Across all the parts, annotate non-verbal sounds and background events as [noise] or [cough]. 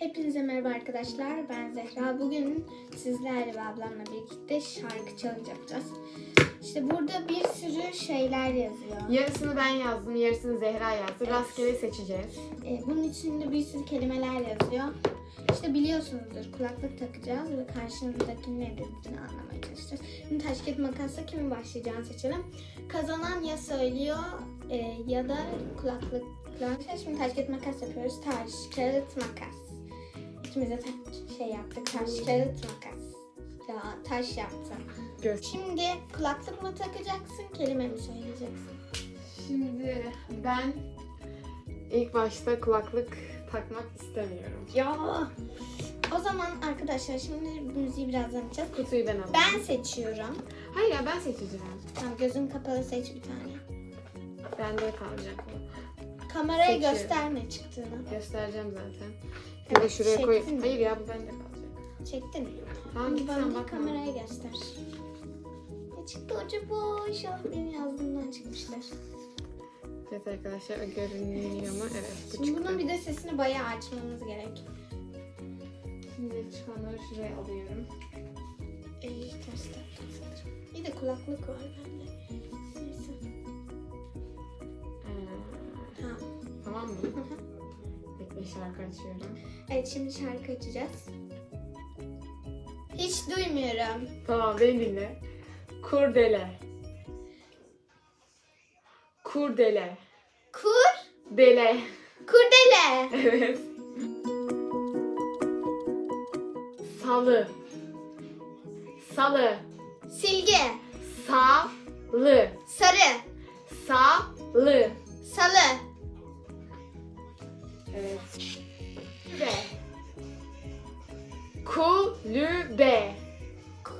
Hepinize merhaba arkadaşlar. Ben Zehra. Bugün sizlerle ve ablamla birlikte şarkı çalacağız. İşte burada bir sürü şeyler yazıyor. Yarısını ben yazdım, yarısını Zehra yazdı. Evet. Rastgele seçeceğiz. Ee, bunun içinde bir sürü kelimeler yazıyor. İşte biliyorsunuzdur kulaklık takacağız ve karşımızdakinin ne dediğini anlamaya çalışacağız. Şimdi taş kağıt makasla kimin başlayacağını seçelim. Kazanan ya söylüyor e, ya da kulaklıkla. Şimdi taş kağıt makas yapıyoruz. Taş kağıt makas. İkimiz de ta- şey yaptık. Taş kağıt makas. Ya taş yaptı. Göz. Şimdi kulaklık mı takacaksın, kelime mi söyleyeceksin? Şimdi ben ilk başta kulaklık takmak istemiyorum. Ya. O zaman arkadaşlar şimdi müziği birazdan açacağız. Kutuyu ben alayım. Ben seçiyorum. Hayır ya ben seçeceğim. Tamam gözün kapalı seç bir tane. Bende kalacak bu. Kameraya Seçiyorum. gösterme çıktığını. Göstereceğim zaten. Ya da şuraya koy. mi? Hayır ya bu bende kalacak. Çektin mi? Tamam git bana sen bakma. kameraya göster. Ne çıktı ucu boş. Ah benim yazdığımdan çıkmışlar. Evet arkadaşlar o görünüyor mu? Evet bu Şimdi çıktı. bunun bir de sesini bayağı açmamız gerek. Şimdi çıkanları şuraya alıyorum. Ee, ters sanırım. Bir de kulaklık var bende. Neyse. Ee, Ha. tamam mı? Hı Bekle şarkı açıyorum. Evet şimdi şarkı açacağız. Hiç duymuyorum. Tamam beni dinle. Kurdele. Kurdele. Kur, Dele. kurdele. Evet. Salı. Salı. Silge, Salı. sarı, Salı. salı, Evet. Kulübe. Kulübe.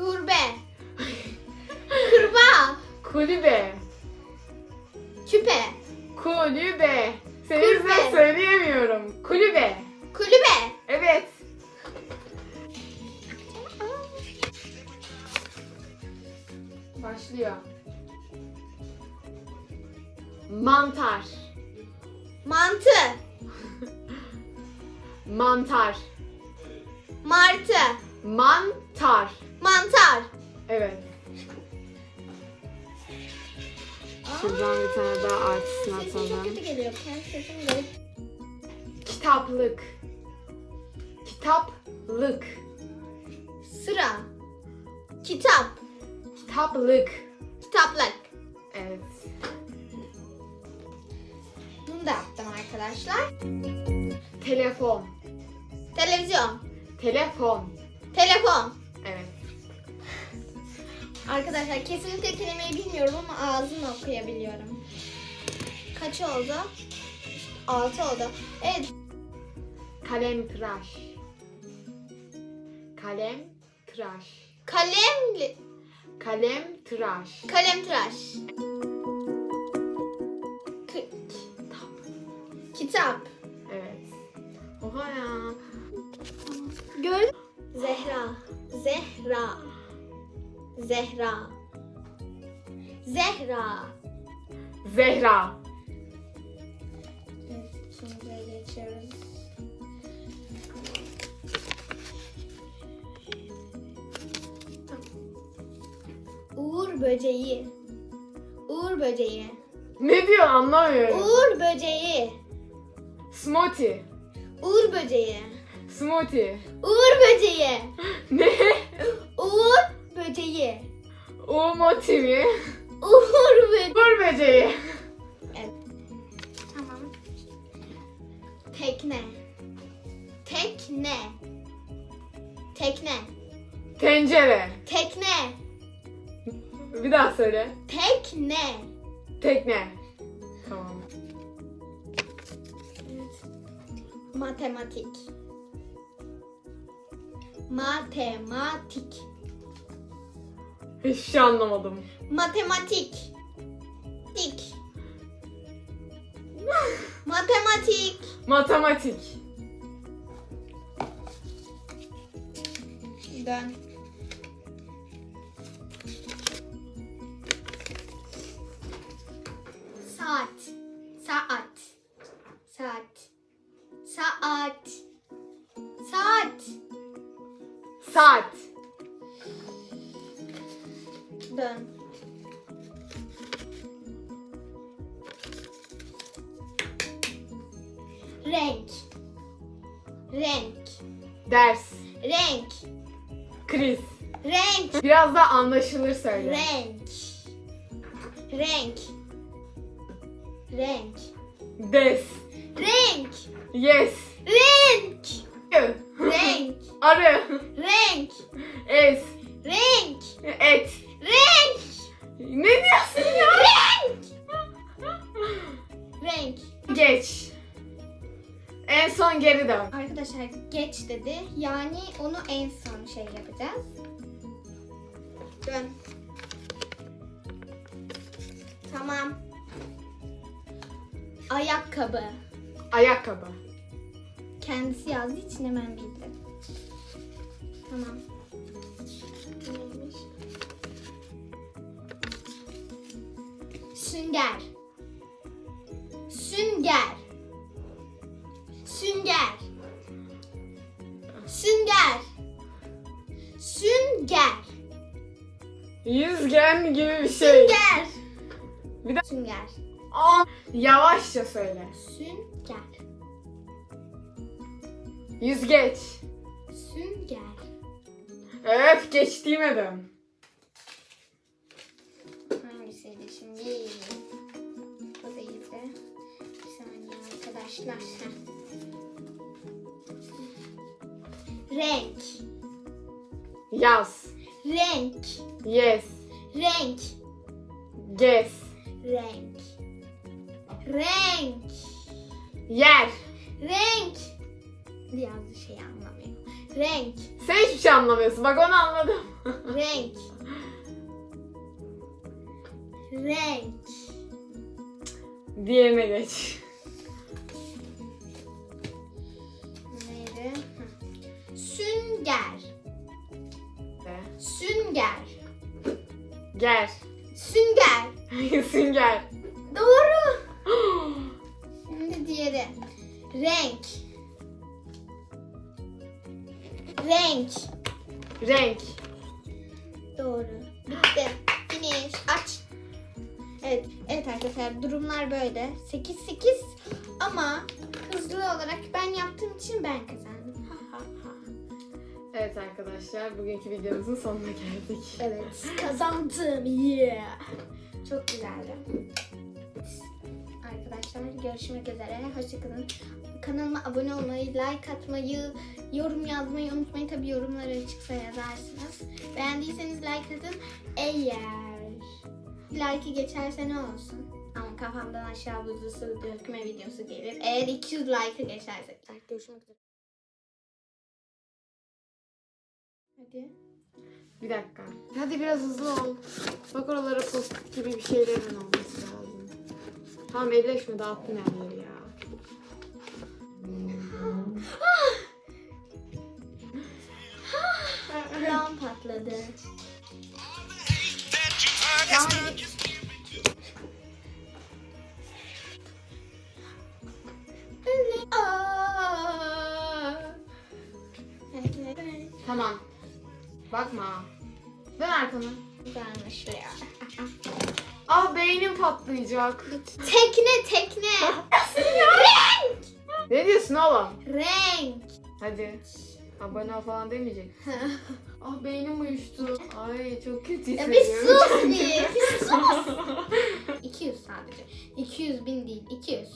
kurbe, kurbağa, Kulübe. küpe, Kulübe. Senin Kulübe. yüzünden söyleyemiyorum. Kulübe. kulübe. Evet. Başlıyor. Mantar. Mantı, Mantar. martı, Mantar. mantar. Evet. Şuradan bir tane daha atalım. kötü geliyor. Kendi sesim garip. Kitaplık. Kitaplık. Sıra, kitap, Kitaplık. kitaplık. Evet. Bunu da yaptım arkadaşlar. Telefon. Televizyon, Telefon. telefon. Evet. Arkadaşlar kesinlikle kelimeyi bilmiyorum ama ağzımla okuyabiliyorum. Kaç oldu? 6 oldu. Evet. Kalem tıraş. Kalem tıraş. Kalemli, Kalem tıraş. kalem tıraş. Kitap. kitap. Evet. Oha ya. Zehra, Zehra, Zehra, Zehra. Zehra. Evet, ikinciye geçiyoruz. Uğur böceği. Uğur böceği. Ne diyor anlamıyorum. Uğur böceği. Smoothie. Uğur böceği. Smoothie. Uğur böceği. [laughs] Ne? Uğur böceği. Umoti mi? Uğur böceği. Uğur böceği. Evet. Tamam. Tekne. Tekne. Tekne. Tencere. Tekne. Bir daha söyle. Tekne. Tekne. Tamam. Matematik. Matematik. Hiçbir şey anlamadım. Matematik. Tik. Matematik. Matematik. Dön. Saat. Saat. Saat. Saat. Saat. Saat. Dön. Renk. Renk. Ders. Renk. Kriz. Renk. Biraz da anlaşılır söyle. Renk. Renk. Renk. Des. Renk. Yes. Renk. Yı. Renk. Arı. Renk. Es. Renk. Et. Renk. Ne diyorsun ya? Renk. Renk. Geç. En son geri dön. Arkadaşlar geç dedi. Yani onu en son şey yapacağız. Dön. Tamam. Ayakkabı. Ayakkabı. Kendisi yazdığı için hemen bildi. Tamam. Neymiş? Sünger. Sünger. Sünger. Sünger. Sünger. Yüzgen gibi bir şey. Sünger. Bir de Sünger. Aa, yavaşça söyle. Sünger. Yüzgeç. Sünger. Öf geçtiğime dön. Hangisiydi şimdi? Bu değildi. Bir saniye arkadaşlar. Renk. Yaz. Renk. Yes. Renk. Gez. Renk. Renk. Yer. Renk. Yazdığı şeyi anlamıyor. Renk. Sen hiçbir şey anlamıyorsun. Bak onu anladım. [laughs] Renk. Renk. Diğerine geç. Neydi? Sünger. De. Sünger. Ger. Sünger. [laughs] Sünger. Doğru. [gasps] Şimdi diğeri. Renk. Renk. Renk. Doğru. Bitti. Finish. Aç. Evet, evet arkadaşlar durumlar böyle. 8 8 ama hızlı olarak ben yaptığım için ben kazandım. Ha ha ha. Evet arkadaşlar bugünkü videomuzun sonuna geldik. Evet, [laughs] kazandım. Yeah. Çok güzeldi. Arkadaşlar görüşmek üzere. Hoşçakalın. Kanalıma abone olmayı, like atmayı, yorum yazmayı unutmayın. Tabi yorumları açıksa yazarsınız. Beğendiyseniz like atın. Eğer like'ı geçerse ne olsun? Ama kafamdan aşağı buzlu su dökme videosu gelir. Eğer 200 like'ı geçerse. Görüşmek üzere. Hadi. Bir dakika. Hadi biraz hızlı ol. Bak oralara post gibi bir şeylerin olması lazım. Tamam elleşme dağıttın her yeri ya. Kulağım patladı. Tamam. Bakma. Dön arkana. Güzelmiş ya. Ah beynim patlayacak. Tekne tekne. [laughs] Renk. Ne diyorsun oğlum? Renk. Hadi. Abone ol falan demeyecek. [laughs] ah beynim uyuştu. Ay çok kötü Ya bir hissediyorum. sus bir. Bir sus. [laughs] 200 sadece. 200 bin değil. 200.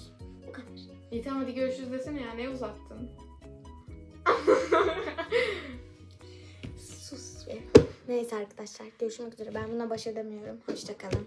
Bu kadar. İyi tamam hadi görüşürüz desene ya ne uzattın? [laughs] Sus be. Neyse arkadaşlar görüşmek üzere. Ben buna baş edemiyorum. Hoşçakalın.